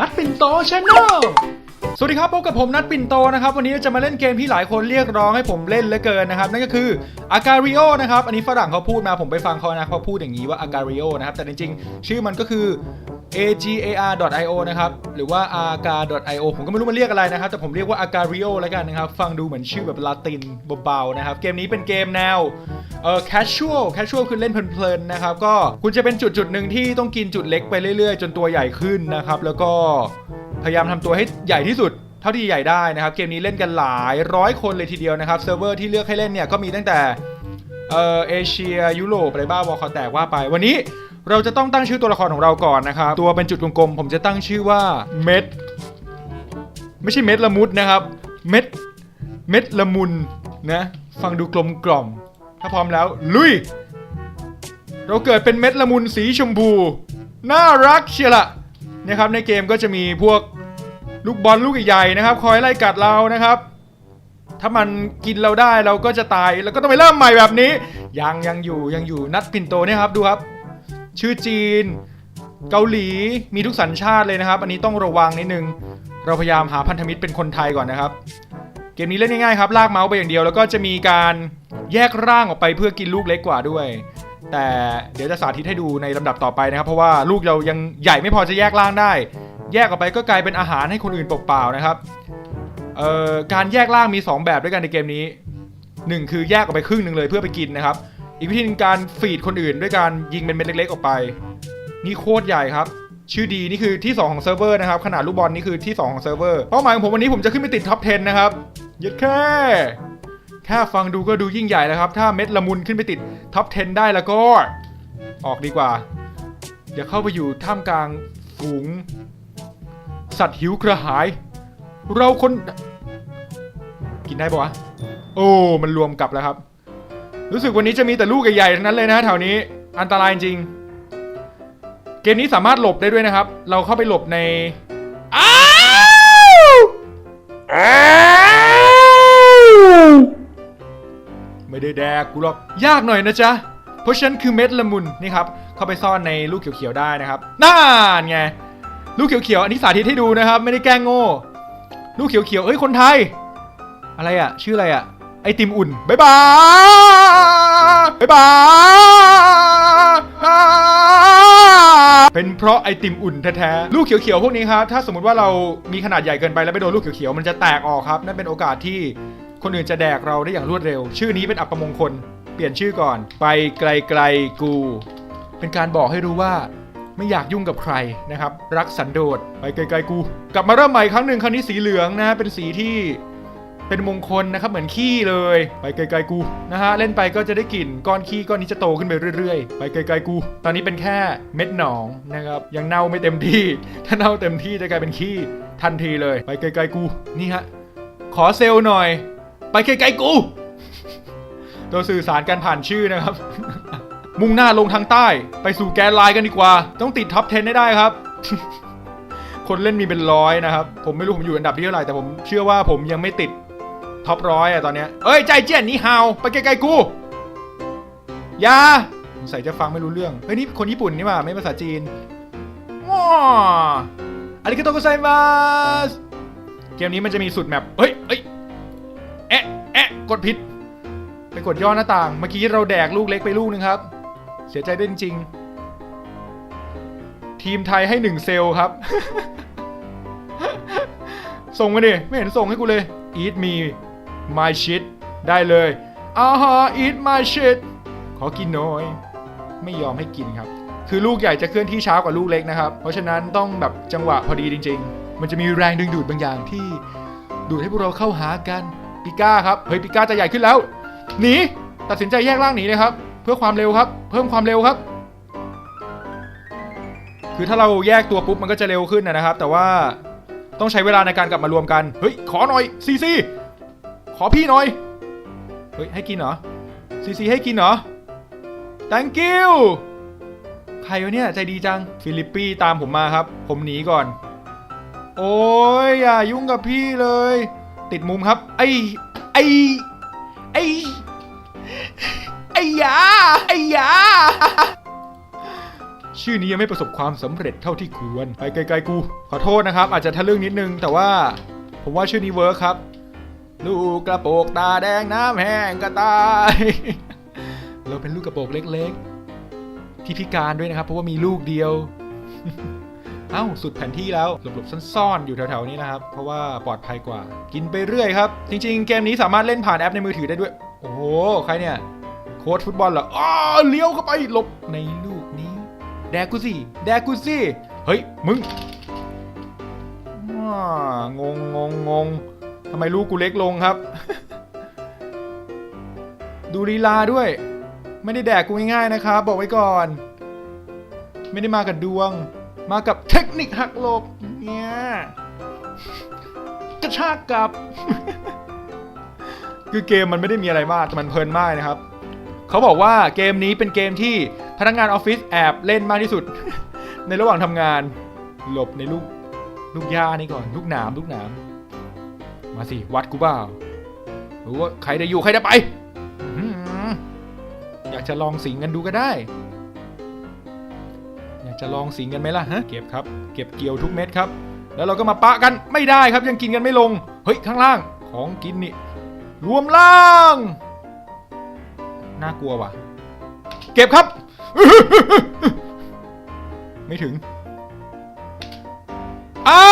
นัดปิ่นโตชาแนล สวัสดีครับพบกับผมนัดปิ่นโตนะครับวันนี้จะมาเล่นเกมที่หลายคนเรียกร้องให้ผมเล่นเหลือเกินนะครับนั่นก็คือ Agario นะครับอันนี้ฝรั่งเขาพูดมาผมไปฟังเขานะเขาพูดอย่างนี้ว่า Agario นะครับแต่จริงๆ ชื่อมันก็คือ agar.io นะครับหรือว่า agar.io ผมก็ไม่รู้มันเรียกอะไรนะครับแต่ผมเรียกว่า Agario แล้วกันนะครับฟังดูเหมือนชื่อแบบลาตินเบาๆนะครับเกมนี้เป็นเกมแนวเอ่อ casual casual คือเล่นเพลินๆนะครับก็คุณจะเป็นจุดจุดๆหนึ่งที่ต้องกินจุดเล็กไปเรื่อยๆ จนตัวใหญ่ขึ้นนะครับแล้วก็ พยายามทำตัวให้ใหญ่ที่สุดเท่าที่ใหญ่ได้นะครับ เกมนี้เล่นกันหลายร้อยคนเลยทีเดียวนะครับ เซิร์ฟเวอร์ที่เลือกให้เล่นเนี่ยก็มีตั้งแต่เออเอเชียยุโรปอะไรบ้าบอคอแตกว่าไป วันนี้เราจะต้องตั้งชื่อตัวละครของเราก่อนนะครับ ตัวเป็นจุดกลมๆผมจะตั้งชื่อว่าเม็ดไม่ใช่เม็ดละมุดนะครับ เม็ดเม็ดละมุนนะฟังดูกลมกล่อม ถ้าพร้อมแล้ว ลุย เราเกิดเป็นเม็ดละมุนสีชมพู น่ารักเชียละ นะครับในเกมก็จะมีพวกลูกบอลลูกใหญ่ๆนะครับ คอยไล่กัดเรานะครับ ถ้ามันกินเราได้เราก็จะตายแล้วก็ต้องไปเริ่มใหม่แบบนี้ ยังยังอยู่ยังอยู่นัดปิ่นโตเนี่ยครับดูครับ ชื่อจีน เกาหลีมีทุกสัญชาติเลยนะครับ อันนี้ต้องระวังนิดนึงเราพยายามหาพันธมิตรเป็นคนไทยก่อนนะครับ เกมนี้เล่นง่ายๆครับลากเมาส์ไปอย่างเดียว แล้วก็จะมีการแยกร่างออกไปเพื่อกินลูกเล็กกว่าด้วย แต่เดี๋ยวจะสาธิตให้ดูในลำดับต่อไปนะครับ เพราะว่าลูกเรายังใหญ่ไม่พอจะแยกร่างได้ แยกออกไปก็กลายเป็นอาหารให้คนอื่นเปล่าๆนะครับเอ่อการแยกร่างมี 2 แบบด้วยกันในเกมนี้ 1 คือแยกออกไปครึ่งหนึ่งเลยเพื่อไปกินนะครับ อีกวิธีหนึงการฟีดคนอื่นด้วยการยิงเป็นเม็ดเล็ก ๆ ออกไป นี่โคตรใหญ่ครับ ชื่อดีนี่คือที่ 2 ของเซิร์ฟเวอร์นะครับขนาดลูกบอลนี่คือที่ 2 ของเซิร์ฟเวอร์เป้าหมายของผมวันนี้ผมจะขึ้นไปติดท็อป 10 นะครับยัดแค่ แค่ฟังดูก็ดูยิ่งใหญ่แล้วครับ ถ้าเม็ดละมุนขึ้นไปติดท็อป 10 ได้แล้วก็ ออกดีกว่า อย่าเข้าไปอยู่ท่ามกลางฝูง สัตว์หิวกระหาย เราคน กินได้ปะวะ โอ้ มันรวมกลับแล้วครับ รู้สึกวันนี้จะมีแต่ลูกใหญ่ๆทั้งนั้นเลยนะแถวนี้ อันตรายจริง เกมนี้สามารถหลบได้ด้วยนะครับ เราเข้าไปหลบในอ้าวอ้าว ไม่ได้แดกกูหรอกยากหน่อยนะจ๊ะเพราะฉันคือเม็ดละมุนนี่ครับเข้าไปซ่อนในลูกเขียวๆได้นะครับน่านไงลูกเขียวๆอันนี้สาธิตให้ดูนะครับ ไม่ได้แกล้งโง่ลูกเขียวๆเอ้ยคนไทย อะไรอะชื่ออะไรอะไอติมอุ่นบายบายบายบายเป็นเพราะไอติมอุ่นแท้ๆลูกเขียวๆพวกนี้ครับถ้าสมมติว่าเรามีขนาดใหญ่เกินไปแล้วไปโดนลูกเขียวๆมันจะแตกออกครับนั่นเป็นโอกาสที่ คนอื่นจะแดกเราได้อย่างรวดเร็ว ชื่อนี้เป็นอัปมงคล เปลี่ยนชื่อก่อน ไปไกลๆกู เป็นการบอกให้รู้ว่าไม่อยากยุ่งกับใครนะครับ รักสันโดษไปไกลๆกู กลับมาเริ่มใหม่ครั้งหนึ่งครั้งนี้สีเหลืองนะเป็นสีที่เป็นมงคลนะครับเหมือนขี้เลย ไปไกลๆกูนะฮะเล่นไปก็จะได้กลิ่นก้อนขี้ก้อนนี้จะโตขึ้นไปเรื่อยๆ ไปไกลๆกู ตอนนี้เป็นแค่เม็ดหนองนะครับยังเน่าไม่เต็มที่ ถ้าเน่าเต็มที่จะกลายเป็นขี้ทันทีเลย ไปไกลๆกูนี่ฮะขอเซลล์หน่อย ไปไกลๆกูตัวสื่อสารกันผ่านชื่อนะครับ มุ่งหน้าลงทางใต้ ไปสู่แกนไลน์กันดีกว่า ต้องติดท็อป 10ให้ได้ครับ คนเล่นมีเป็นร้อยนะครับ ผมไม่รู้ผมอยู่อันดับที่เท่าไหร่แต่ผมเชื่อว่าผมยังไม่ติดท็อปร้อยอะตอนเนี้ยเอ้ย ใจเจี้ยนนี่ฮาว ไปไกลๆกูอยาสงสัยจะฟังไม่รู้เรื่อง เฮ้ยนี่คนญี่ปุ่นนี่มาไม่ภาษาจีนว้าอาริกาโตโกไซมาสเกมนี้มันจะมีสุดแมปเฮ้ยเอ้ย กดผิด ไปกดย่อหน้าต่าง เมื่อกี้เราแดกลูกเล็กไปลูกนึงครับ เสียใจด้วยจริง ทีมไทยให้หนึ่งเซลครับ ส่งมาดิ ไม่เห็นส่งให้กูเลย eat me my shit ได้เลยอ่าฮะ eat my shit ขอกินหน่อย ไม่ยอมให้กินครับ คือลูกใหญ่จะเคลื่อนที่ช้ากว่าลูกเล็กนะครับ เพราะฉะนั้นต้องแบบจังหวะพอดีจริง ๆ มันจะมีแรงดึงดูดบางอย่างที่ดูดให้พวกเราเข้าหากัน ปิก้าครับเฮ้ยปิก้าจะใหญ่ขึ้นแล้วหนีตัดสินใจแยกร่างหนีเลยครับ เพื่อความเร็วครับ เพิ่มความเร็วครับ คือถ้าเราแยกตัวปุ๊บมันก็จะเร็วขึ้นนะนะครับ แต่ว่าต้องใช้เวลาในการกลับมารวมกันเฮ้ยขอหน่อยซีซีขอพี่หน่อยเฮ้ยให้กินเหรอซีซีให้กินเหรอ thank you ใครวะเนี่ยใจดีจังฟิลิปปี้ตามผมมาครับ ผมหนีก่อน โอ้ยอย่ายุ่งกับพี่เลย ติดมุมครับ ไอไอไอไอยาไอยา ชื่อนี้ยังไม่ประสบความสำเร็จเท่าที่ควร ไปไกลๆกู ขอโทษนะครับ อาจจะทะลึ่งนิดนึง แต่ว่า ผมว่าชื่อนี้เวิร์คครับ ลูกกระโปกตาแดงน้ำแห้งก็ตาย เราเป็นลูกกระโปกเล็ก ๆ ที่พิการด้วยนะครับ เพราะว่ามีลูกเดียว เอ้า สุดแผนที่แล้วหลบๆซ่อนๆอยู่แถวๆนี้นะครับ เพราะว่าปลอดภัยกว่า กินไปเรื่อยครับ จริงๆ เกมนี้สามารถเล่นผ่านแอปในมือถือได้ด้วย โอ้โห ใครเนี่ย โค้ชฟุตบอลเหรออ้าเลี้ยวเข้าไปหลบในลูกนี้ แดกกูสิแดกกูสิเฮ้ย มึงว้างงงงงงทำไมลูกกูเล็กลงครับ ดูลีลาด้วย ไม่ได้แดกกูง่ายๆนะครับ บอกไว้ก่อน ไม่ได้มากับดวง มากับเทคนิคหักหลบเนี่ยกระชากกลับ คือเกมมันไม่ได้มีอะไรมากแต่มันเพลินมากนะครับ เขาบอกว่าเกมนี้เป็นเกมที่พนักงานออฟฟิศแอบเล่นมากที่สุด ในระหว่างทำงาน หลบในลูกลูกหญ้านี่ก่อน ลูกหนามลูกหนามมาสิ วัดกูเปล่ารู้ว่าใครจะอยู่ใครจะไปอื้อหืออยากจะลองสิงกันดูก็ได้ อยากจะลองสิงกันไหมล่ะฮะเก็บครับ เก็บเกี่ยวทุกเม็ดครับ แล้วเราก็มาปะกันไม่ได้ครับยังกินกันไม่ลง เฮ้ยข้างล่างของกินนี่รวมล่าง น่ากลัวว่ะ เก็บครับ ไม่ถึง เอา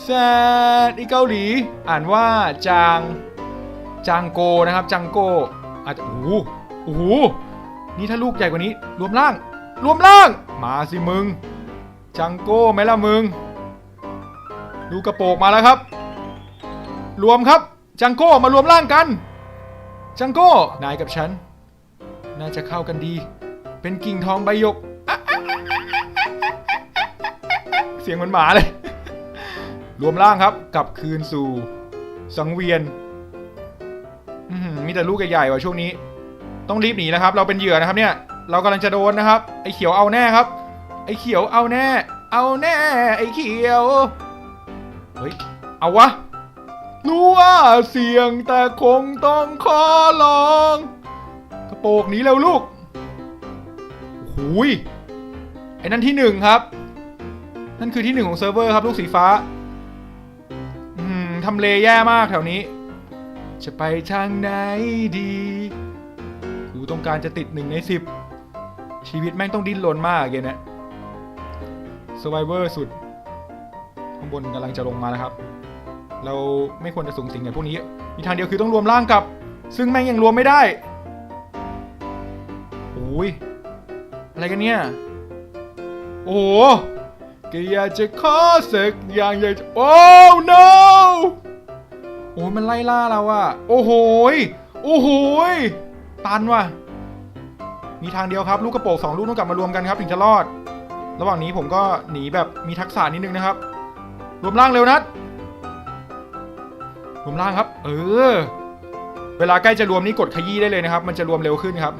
แซดอีเกาหลี อ่านว่าจาง จางโกนะครับ จังโกอาจจะโอ้โหโอ้โห นี่ถ้าลูกใหญ่กว่านี้ รวมล่าง รวมล่าง มาสิมึง จังโก้ไหมล่ะมึง ดูกระโปงมาแล้วครับ รวมครับ จังโก้มารวมร่างกัน จังโก้นายกับฉัน น่าจะเข้ากันดี เป็นกิ่งทองใบหยก เสียงเหมือนหมาเลย รวมร่างครับ กลับคืนสู่ สังเวียนมีแต่ลูกใหญ่ๆว่ะช่วงนี้ ต้องรีบหนีนะครับ เราเป็นเหยื่อนะครับเนี่ย เรากำลังจะโดนนะครับ ไอ้เขียวเอาแน่ครับ ไอ้เขียวเอาแน่ เอาแน่ ไอ้เขียว เฮ้ย เอาวะ รู้ว่าเสี่ยงแต่คงต้องขอลอง กระโปรงหนี้แล้วลูกโอ้โหยไอ้นั่นที่หนึ่งครับ นั่นคือที่หนึ่งของเซิร์ฟเวอร์ครับลูกสีฟ้า อืมทำเลแย่มากแถวนี้ จะไปทางไหนดี ต้องการจะติดหนึ่งในสิบชีวิตแม่งต้องดิ้นรนมากเกมเนี้ย Survivor สุด ข้างบนกำลังจะลงมาแล้วครับ เราไม่ควรจะสูงสิงกับพวกนี้ มีทางเดียวคือต้องรวมร่างกับ ซึ่งแม่งยังรวมไม่ได้โอ้ยอะไรกันเนี่ย โอ้โหก็อยากจะขอสักอย่างอยากจะโอ้ no โอ้ยมันไล่ล่าเราอะโอ้โหยโอ้โหย ตันว่ะ มีทางเดียวครับลูกกระโปรงสองลูกต้องกลับมารวมกันครับถึงจะรอด ระหว่างนี้ผมก็หนีแบบมีทักษะนิดนึงนะครับ รวมร่างเร็วนัดรวมร่างครับ เออ เวลาใกล้จะรวมนี่กดขยี้ได้เลยนะครับ มันจะรวมเร็วขึ้นครับ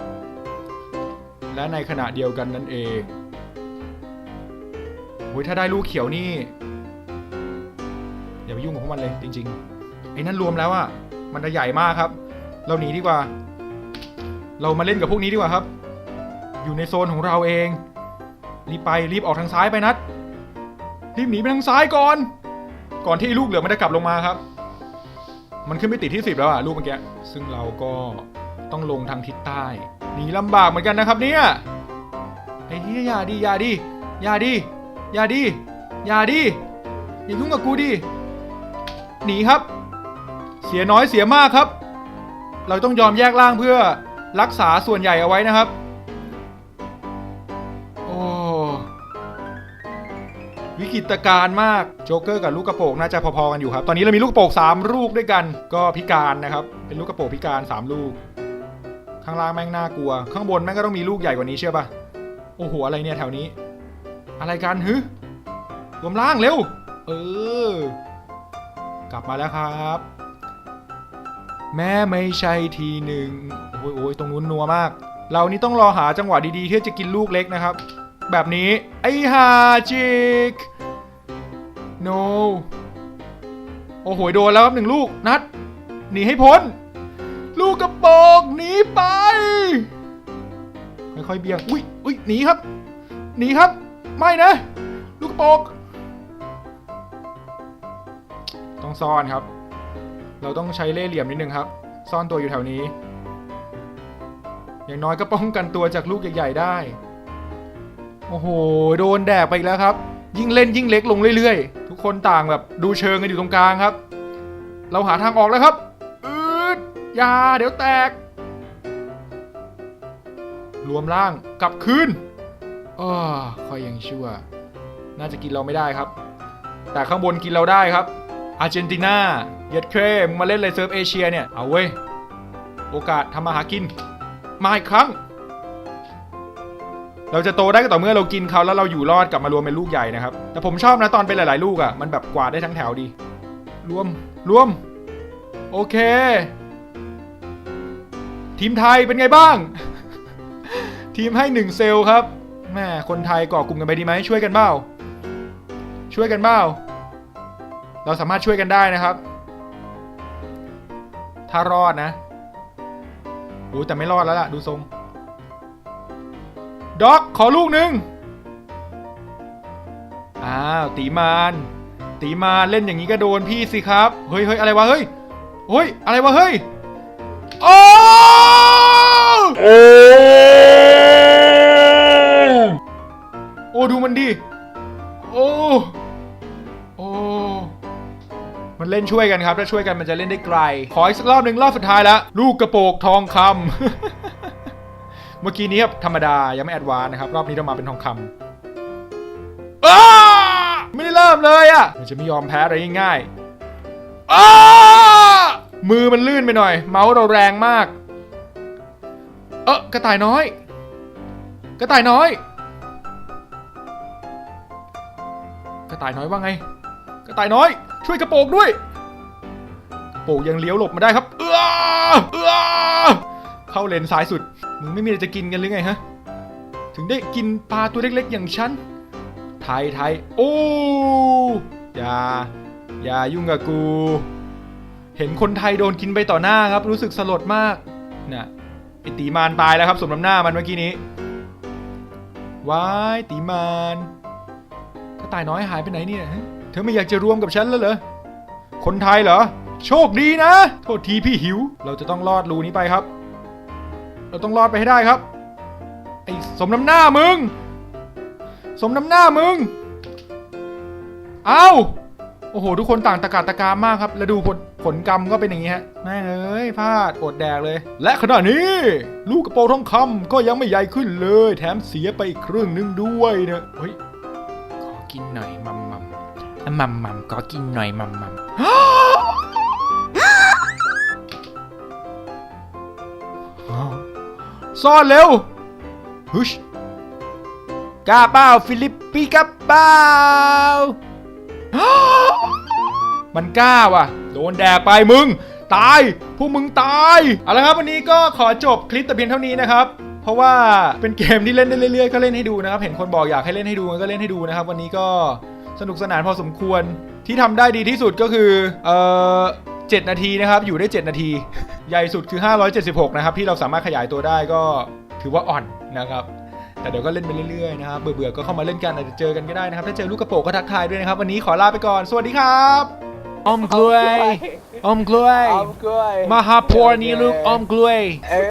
และในขณะเดียวกันนั่นเองโอ้ยถ้าได้ลูกเขียวนี่อย่าไปยุ่งกับพวกมันเลยจริง ๆ ไอ้นั่นรวมแล้วอะมันจะใหญ่มากครับ เราหนีดีกว่า เรามาเล่นกับพวกนี้ดีกว่าครับ อยู่ในโซนของเราเอง รีบไปรีบออกทางซ้ายไปนัด รีบหนีไปทางซ้ายก่อน ก่อนที่ลูกเหลือมันจะกลับลงมาครับ มันขึ้นไปติดที่สิบแล้วอะลูกเมื่อกี้ ซึ่งเราก็ต้องลงทางทิศใต้ หนีลำบากเหมือนกันนะครับเนี่ย ไอ้เหี้ยอย่าดิอย่าดิอย่าดิอย่าดิอย่าดิอย่ายุ่งกับกูดิ หนีครับ เสียน้อยเสียมากครับ เราต้องยอมแยกร่างเพื่อ รักษาส่วนใหญ่เอาไว้นะครับ โอ้วิกฤตการมากโจ๊กเกอร์กับลูกกระโปรงน่าจะพอๆกันอยู่ครับ ตอนนี้เรามีลูกกระโปรง3ลูกด้วยกัน ก็พิการนะครับ เป็นลูกกระโปรงพิการ 3 ลูก ข้างล่างแม่งน่ากลัว ข้างบนแม่งก็ต้องมีลูกใหญ่กว่านี้เชื่อปะโอ้โหอะไรเนี่ยแถวนี้ อะไรกันฮึรวมล่างเร็ว เออ กลับมาแล้วครับ แม่ไม่ใช่ทีหนึ่งโอ้ยโอ้ยตรงนู้นนัวมาก เรานี่ต้องรอหาจังหวะดีๆที่จะกินลูกเล็กนะครับ แบบนี้ไอ้ฮาจิก no โอ้โหโดนแล้วครับหนึ่งลูกนัดหนีให้พ้น ลูกกระโปรงหนีไปค่อยๆเบี่ยงอุ้ยอุ้ยหนีครับหนีครับไม่นะ ลูกโป่งต้องซ่อนครับ เราต้องใช้เล่ห์เหลี่ยมนิดนึงครับ ซ่อนตัวอยู่แถวนี้ อย่างน้อยก็ป้องกันตัวจากลูกใหญ่ๆได้ โอ้โห โดนแดกไปอีกแล้วครับ ยิ่งเล่นยิ่งเล็กลงเรื่อยๆ ทุกคนต่างแบบดูเชิงกันอยู่ตรงกลางครับ เราหาทางออกแล้วครับอืดอยาเดี๋ยวแตก รวมร่างกลับคืนอ้อค่อยยังชั่ว น่าจะกินเราไม่ได้ครับ แต่ข้างบนกินเราได้ครับ อาร์เจนตินา เย็ดเครมมาเล่นเลยเซิร์ฟเอเชียเนี่ย เอาเว้ย โอกาสทำมาหากิน มาอีกครั้ง เราจะโตได้ก็ต่อเมื่อเรากินเขาแล้วเราอยู่รอดกลับมารวมเป็นลูกใหญ่นะครับ แต่ผมชอบนะตอนเป็นหลาย ๆ ลูกอะ่ะ มันแบบกวาดได้ทั้งแถวดี รวม รวม โอเค ทีมไทยเป็นไงบ้าง ทีมให้หนึ่งเซลครับ แม่คนไทยก่อกลุ่มกันไปดีไหมช่วยกันเบ้าช่วยกันเบ้าเราสามารถช่วยกันได้นะครับ ถ้ารอดนะโอ้แต่ไม่รอดแล้วล่ะ ดูทรงด็อกขอลูกหนึ่งอ้าวตีมานตีมานเล่นอย่างนี้ก็โดนพี่สิครับ เฮ้ยเฮ้ยอะไรวะ เฮ้ย เฮ้ย อะไรวะ เฮ้ย โอ้โอ้ดูมันดิ โอ้ มันเล่นช่วยกันครับ ถ้าช่วยกันมันจะเล่นได้ไกล ขออีกสักรอบหนึ่งรอบสุดท้ายแล้วลูกกระโปรงทองคำเมื่อกี้นี้ครับธรรมดายังไม่แอดวานนะครับ รอบนี้เรามาเป็นทองคำไม่ได้เริ่มเลยอะ่ะมันจะไม่ยอมแพ้อะไรง่ายๆมือมันลื่นไปหน่อย เมาส์เราแรงมาก เออกระต่ายน้อย กระต่ายน้อย กระต่ายน้อยว่าไง กระต่ายน้อย ช่วยกระโปงด้วยโปรงยังเลี้ยวหลบมาได้ครับ เออเออเข้าเลนซ้ายสุด มึงไม่มีอะไรจะกินกันหรือไงฮะ ถึงได้กินปลาตัวเล็กๆ อย่างฉัน ไทยไทยโอ้อย่า อย่ายุ่งกับกู เห็นคนไทยโดนกินไปต่อหน้าครับ รู้สึกสลดมากน่ะไอตีมานตายแล้วครับ สมน้ำหน้ามันเมื่อกี้นี้ว้ายตีมานกระต่ายน้อยหายไปไหนเนี่ย เธอไม่อยากจะรวมกับฉันแล้วเหรอ คนไทยเหรอ โชคดีนะ โทษทีพี่หิว เราจะต้องรอดรูนี้ไปครับ เราต้องรอดไปให้ได้ครับ ไอ้สมน้ำหน้ามึง สมน้ำหน้ามึง เอาโอ้โห ทุกคนต่างตะกาตะกามมากครับ แล้วดูผลผลกรรมก็เป็นอย่างนี้ฮะ แม่เอ้ยพลาดอดแดกเลย และขณะนี้ ลูกกระโปรงทองคำก็ยังไม่ใหญ่ขึ้นเลย แถมเสียไปอีกครึ่งหนึงด้วยนะเฮ้ย ขอกินหน่อยมัม มัมอะมัมมัมขอกินหน่อยมัมมัมซ่อนเร็วฮึชกล้าเปล่าฟิลิปปีกล้าเปล่ามันกล้าว่ะ โดนแดกไปมึง ตายพวกมึงตายเอาละครับวันนี้ก็ขอจบคลิปแต่เพียงเท่านี้นะครับเพราะว่าเป็นเกมที่เล่นได้เรื่อยๆก็เล่นให้ดูนะครับ เห็นคนบอกอยากให้เล่นให้ดูก็เล่นให้ดูนะครับ วันนี้ก็ สนุกสนานพอสมควร ที่ทำได้ดีที่สุดก็คือ เอ่อ7นาทีนะครับ อยู่ได้ 7 นาที ใหญ่สุดคือ 576 นะครับ ที่เราสามารถขยายตัวได้ก็ถือว่าอ่อนนะครับ แต่เดี๋ยวก็เล่นไปเรื่อยๆนะครับเบื่อๆก็เข้ามาเล่นกันอาจจะเจอกันก็ได้นะครับ ถ้าเจอลูกกระโปรงก็ทักทายด้วยนะครับ วันนี้ขอลาไปก่อน สวัสดีครับอมกล้วยอมกล้วย อมกล้วย มาหาพัวนี้ลูกอมกล้วย